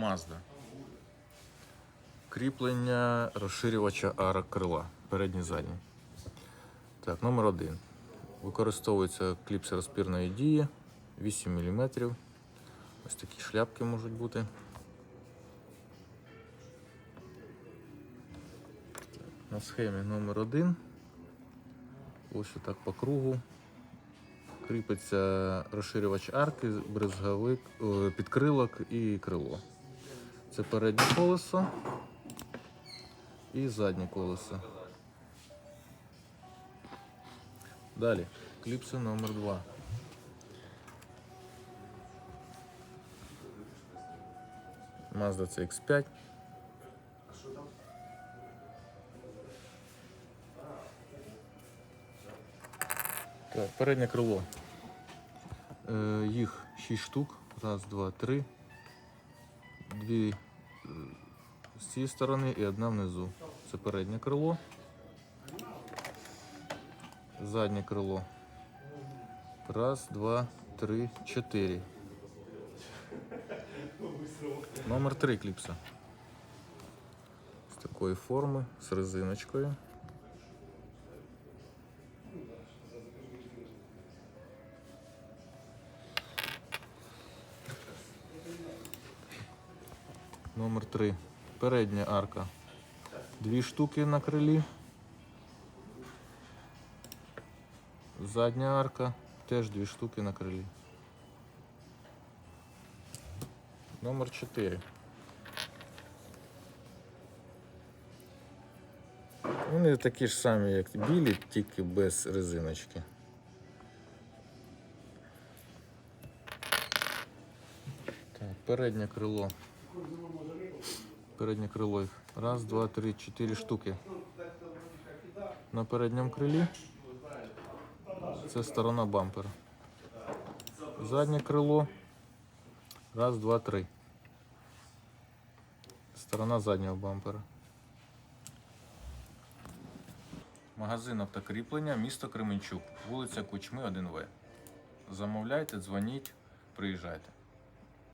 Mazda. Кріплення розширювача арок крила. Передній задній. Так, номер один. Використовується кліпси розпірної дії 8 мм. Ось такі шляпки можуть бути. На схемі номер один. Ось так по кругу. Кріпиться розширювач арки, бризговик, підкрилок і крило. Це переднє колесо і заднє колесо. Далі кліпси номер 2 Mazda CX5. Так, переднє крило. Е, їх 6 штук. Раз, два, три. Дві з цієї сторони і одна внизу. Це переднє крило. Заднє крило. Раз, два, три, чотири. Номер три кліпса. З такої форми, з резиночкою. Номер 3. Передня арка. Дві штуки на крилі. Задня арка. Теж дві штуки на крилі. Номер 4. Вони такі ж самі, як білі, тільки без резиночки. Так, переднє крило. Переднє крило. їх. Раз, два, три, чотири штуки. На передньому крилі. Це сторона бампера. Заднє крило. Раз, два, три. Сторона заднього бампера. Магазин автокріплення, місто Кременчук, вулиця Кучми, 1В. Замовляйте, дзвоніть, приїжджайте.